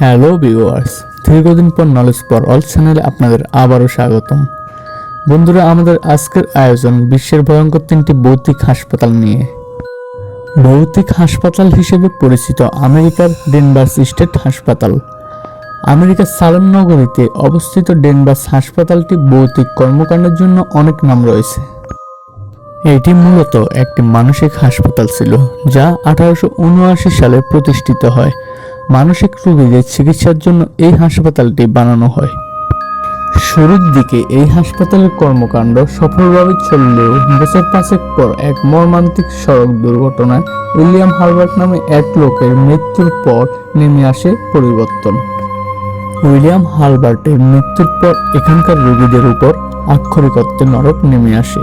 Hello viewers, দীর্ঘদিন পর knowledge পর অল চ্যানেলে আপনাদের আবারও স্বাগতম। বন্ধুরা, আমাদের আজকের আয়োজন বিশ্বের ভয়ঙ্কর তিনটি ভৌতিক হাসপাতাল নিয়ে। ভৌতিক হাসপাতাল হিসেবে পরিচিত আমেরিকার ডেনভার্স স্টেট হাসপাতাল। আমেরিকার সালেম নগরীতে অবস্থিত ডেনভার্স হাসপাতালটি ভৌতিক কর্মকাণ্ডের জন্য অনেক নাম রয়েছে। এটি মূলত একটি মানসিক হাসপাতাল ছিল, যা আঠারোশো উনআশি সালে প্রতিষ্ঠিত হয়। মানসিক রোগীদের চিকিৎসার জন্য এই হাসপাতালটি বানানো হয়। শুরুর দিকে এই হাসপাতালের কর্মকাণ্ড সফলভাবে চললেও বছর পাঁচেক পর এক মর্মান্তিক সড়ক দুর্ঘটনায় উইলিয়াম হার্বার্ট নামে এক লোকের মৃত্যুর পর নেমে আসে পরিবর্তন। উইলিয়াম হালবার্টের মৃত্যুর পর এখানকার রোগীদের উপর আক্ষরিক অর্থে নরক নেমে আসে।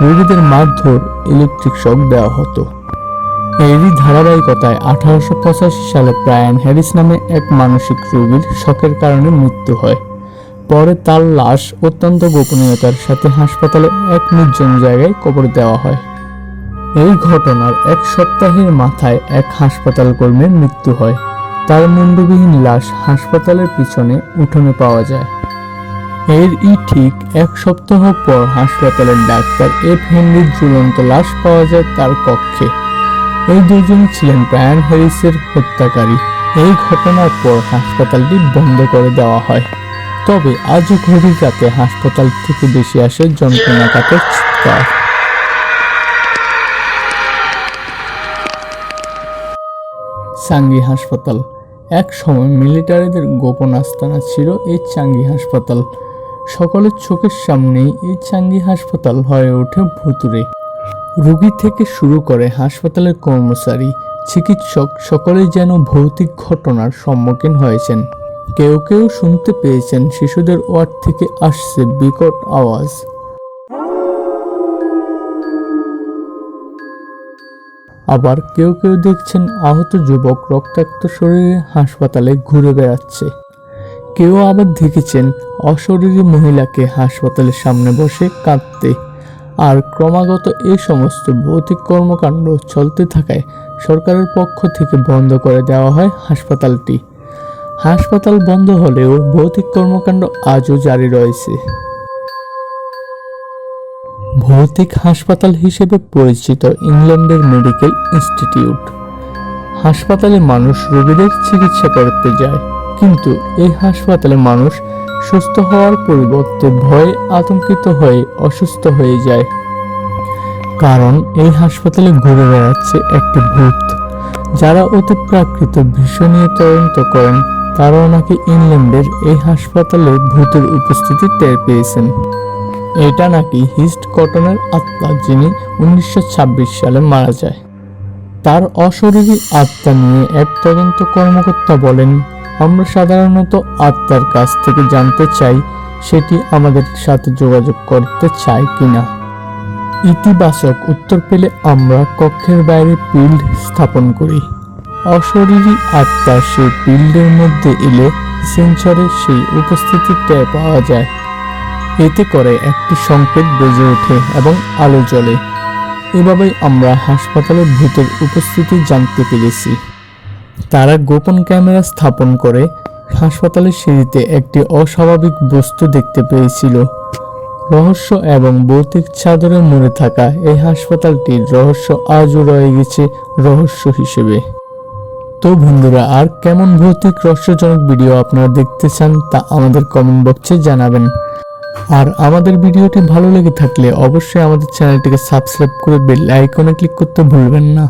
রোগীদের মারধর, ইলেকট্রিক শক দেওয়া হতো। এরই ধারাবাহিকতায় আঠারোশো পঁচাশি সালে ব্রায়ান হ্যারিস নামে এক মানসিক রোগীর শখের কারণে মৃত্যু হয়। পরে তার লাশ অত্যন্ত গোপনীয়তার সাথে হাসপাতালে এক নির্জন জায়গায় কবর দেওয়া হয়। এই ঘটনার এক সপ্তাহের মাথায় এক হাসপাতাল কর্মীর মৃত্যু হয়। তার মুন্ডবিহীন লাশ হাসপাতালের পিছনে উঠোনে পাওয়া যায়। এর ই ঠিক এক সপ্তাহ পর হাসপাতালের ডাক্তার এফ হেনরির ঝুলন্ত লাশ পাওয়া যায় তার কক্ষে। এই দুজন ছিলেন ব্রায়ান হ্যারিসের হত্যাকারী। এই ঘটনার পর হাসপাতালটি বন্ধ করে দেওয়া হয়। তবে আজও গভীর রাতে হাসপাতাল থেকে বেশি আসে যন্ত্রণাঘাতের চিৎকার। চাঙ্গি হাসপাতাল। এক সময় মিলিটারিদের গোপন আস্তানা ছিল এই চাঙ্গি হাসপাতাল। সকলের চোখের সামনেই এই চাঙ্গি হাসপাতাল হয়ে ওঠে ভুতুরে রোগী থেকে শুরু করে হাসপাতালের কর্মচারী, চিকিৎসক সকলে যেন ভৌতিক ঘটনার সম্মুখীন হয়েছেন। কেউ কেউ শুনতে পেয়েছেন শিশুদের ওয়ার্ড থেকে আসছে বিকট আওয়াজ। আবার কেউ কেউ দেখছেন আহত যুবক রক্তাক্ত শরীরে হাসপাতালে ঘুরে বেড়াচ্ছে। কেউ আবার দেখেছেন অশরীরী মহিলাকে হাসপাতালের সামনে বসে কাঁদতে। আর ক্রমাগত এই সমস্ত ভৌতিক কর্মকাণ্ড চলতে থাকায় সরকারের পক্ষ থেকে বন্ধ করে দেওয়া হয় হাসপাতালটি। হাসপাতাল বন্ধ হলেও ভৌতিক কর্মকাণ্ড আজও জারি রয়েছে। ভৌতিক হাসপাতাল হিসেবে পরিচিত ইংল্যান্ডের মেডিকেল ইনস্টিটিউট। হাসপাতালে মানুষ রোগীদের চিকিৎসা করতে যায়, কিন্তু এই হাসপাতালে মানুষ সুস্থ হওয়ার পরিবর্তে ভয়ে আতঙ্কিত হয়ে অসুস্থ হয়ে যায়। কারণ এই হাসপাতালে ঘুরে বেড়াচ্ছে একটি ভূত। যারা অতি প্রাকৃত বিষয় নিয়ে তদন্ত করেন, তারাও নাকি ইংল্যান্ডের এই হাসপাতালে ভূতের উপস্থিতি টের পেয়েছেন। এটা নাকি হিস্ট কটনের আত্মা যিনি উনিশশো ছাব্বিশ সালে মারা যায়। তার অশরীরী আত্মা নিয়ে এক তদন্ত কর্মকর্তা বলেন আমরা সাধারণত আত্মার কাছ থেকে জানতে চাই সেটি আমাদের সাথে যোগাযোগ করতে চায় কিনা। ইতিবাচক উত্তর পেলে আমরা কক্ষের বাইরে পিল্ড স্থাপন করি। অশরীরী আত্মা সেই পিল্ডের মধ্যে এলে সেন্সরে সেই উপস্থিতি টের পাওয়া যায়। এতে করে একটি সংকেত বেজে ওঠে এবং আলো জ্বলে। এভাবেই আমরা হাসপাতালে ভূতের উপস্থিতি জানতে পেরেছি। তারা গোপন ক্যামেরা স্থাপন করে হাসপাতালের সিঁড়িতে একটি অস্বাভাবিক বস্তু দেখতে পেয়েছিল। রহস্য এবং ভৌতিক চাদরে মুড়ে থাকা এই হাসপাতালটির রহস্য আজও রয়ে গেছে রহস্য হিসেবে। তো বন্ধুরা, আর কেমন ভৌতিক রহস্যজনক ভিডিও আপনারা দেখতে চান তা আমাদের কমেন্ট বক্সে জানাবেন। আর আমাদের ভিডিওটি ভালো লেগে থাকলে অবশ্যই আমাদের চ্যানেলটিকে সাবস্ক্রাইব করে বেল আইকনে ক্লিক করতে ভুলবেন না।